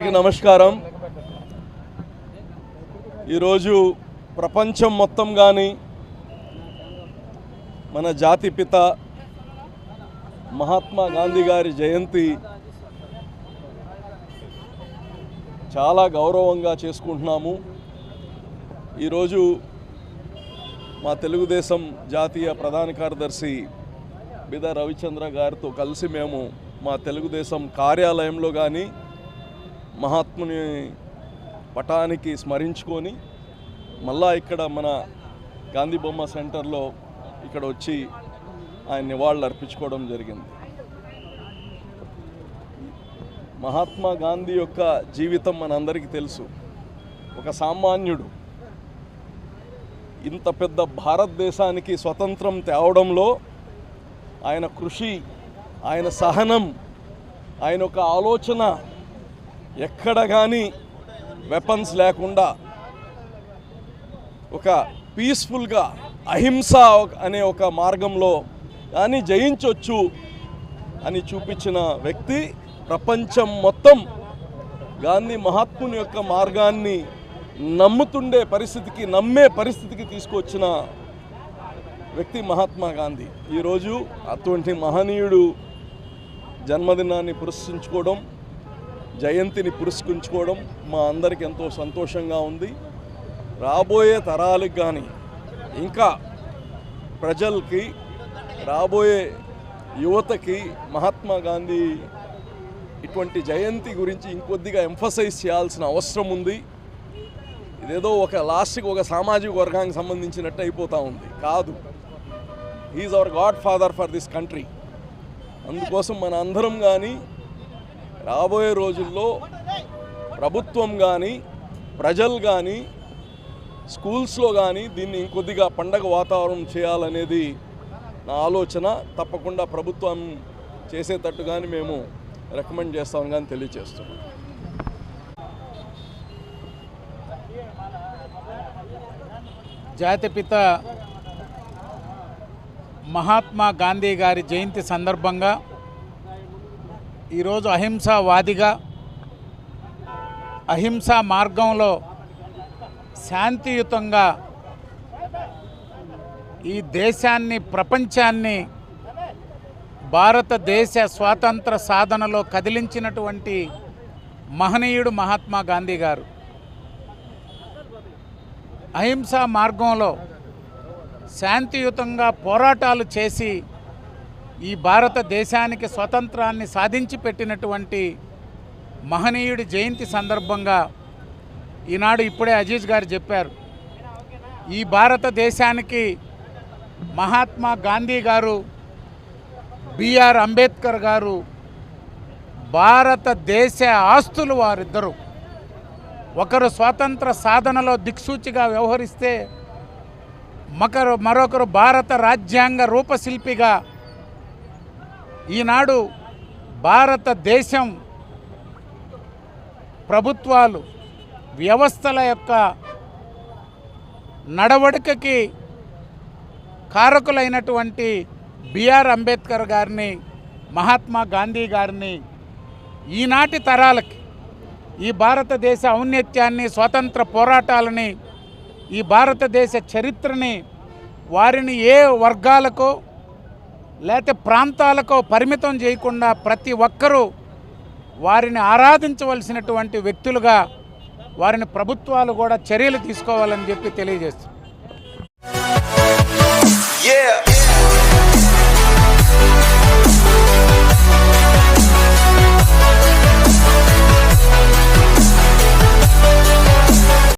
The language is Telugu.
నమస్కారం. ఈరోజు ప్రపంచం మొత్తం కానీ మన జాతి పిత మహాత్మా గాంధీ గారి జయంతి చాలా గౌరవంగా చేసుకుంటున్నాము. ఈరోజు మా తెలుగుదేశం జాతీయ ప్రధాన కార్యదర్శి బిద రవిచంద్ర గారితో కలిసి మేము మా తెలుగుదేశం కార్యాలయంలో కానీ మహాత్ముని పటానికి స్మరించుకొని మళ్ళా ఇక్కడ మన గాంధీ బొమ్మ సెంటర్లో ఇక్కడ వచ్చి ఆయన నివాళులు అర్పించుకోవడం జరిగింది. మహాత్మా గాంధీ యొక్క జీవితం మనందరికీ తెలుసు. ఒక సామాన్యుడు ఇంత పెద్ద భారతదేశానికి స్వతంత్రం తేవడంలో ఆయన కృషి ఆయన సహనం ఆయన ఒక ఆలోచన ఎక్కడ కానీ వెపన్స్ లేకుండా ఒక పీస్ఫుల్గా అహింస అనే ఒక మార్గంలో కానీ జయించవచ్చు అని చూపించిన వ్యక్తి ప్రపంచం మొత్తం గాంధీ మహాత్ముని యొక్క మార్గాన్ని నమ్ముతుండే పరిస్థితికి నమ్మే పరిస్థితికి తీసుకొచ్చిన వ్యక్తి మహాత్మా గాంధీ. ఈరోజు అటువంటి మహనీయుడు జన్మదినాన్ని పురస్కరించుకోవడం జయంతిని పురస్కరించుకోవడం మా అందరికి ఎంతో సంతోషంగా ఉంది. రాబోయే తరాలకు కానీ ఇంకా ప్రజలకి రాబోయే యువతకి మహాత్మా గాంధీ ఇటువంటి జయంతి గురించి ఇంకొద్దిగా ఎంఫసైజ్ చేయాల్సిన అవసరం ఉంది. ఇదేదో ఒక లాస్ట్కి ఒక సామాజిక వర్గానికి సంబంధించినట్టు అయిపోతూ ఉంది. కాదు. He our godfather for this country అందుకోసం మన అందరం కానీ రాబోయే రోజుల్లో ప్రభుత్వం కానీ ప్రజలు కానీ స్కూల్స్లో కానీ దీన్ని ఇంకొద్దిగా పండగ వాతావరణం చేయాలనేది నా ఆలోచన. తప్పకుండా ప్రభుత్వం చేసేటట్టు కానీ మేము రికమెండ్ చేస్తాం కానీ తెలియజేస్తున్నాం జాతిపిత మహాత్మా గాంధీ గారి జయంతి సందర్భంగా ఈరోజు అహింసావాదిగా అహింసా మార్గంలో శాంతియుతంగా ఈ దేశాన్ని ప్రపంచాన్ని భారతదేశ స్వాతంత్ర సాధనలో కదిలించినటువంటి మహనీయుడు మహాత్మా గాంధీ గారు. అహింసా మార్గంలో శాంతియుతంగా పోరాటాలు చేసి ఈ భారతదేశానికి స్వతంత్రాన్ని సాధించి పెట్టినటువంటి మహనీయుడి జయంతి సందర్భంగా ఈనాడు ఇప్పుడే అజీజ్ గారు చెప్పారు. ఈ భారతదేశానికి మహాత్మా గాంధీ గారు బిఆర్ అంబేద్కర్ గారు భారతదేశ ఆస్తులు వారిద్దరు ఒకరు స్వాతంత్ర సాధనలో దిక్సూచిగా వ్యవహరిస్తే మకరు మరొకరు భారత రాజ్యాంగ రూపశిల్పిగా ఈనాడు భారతదేశం ప్రభుత్వాలు వ్యవస్థల యొక్క నడవడికకి కారకులైనటువంటి బిఆర్ అంబేద్కర్ గారిని మహాత్మా గాంధీ గారిని ఈనాటి తరాలకి ఈ భారతదేశ ఔన్నత్యాన్ని స్వాతంత్ర పోరాటాలని ఈ భారతదేశ చరిత్రని వారిని ఏ వర్గాలకో లేకపోతే ప్రాంతాలకో పరిమితం చేయకుండా ప్రతి ఒక్కరూ వారిని ఆరాధించవలసినటువంటి వ్యక్తులుగా వారిని ప్రభుత్వాలు కూడా చర్యలు తీసుకోవాలని చెప్పి తెలియజేస్తుంది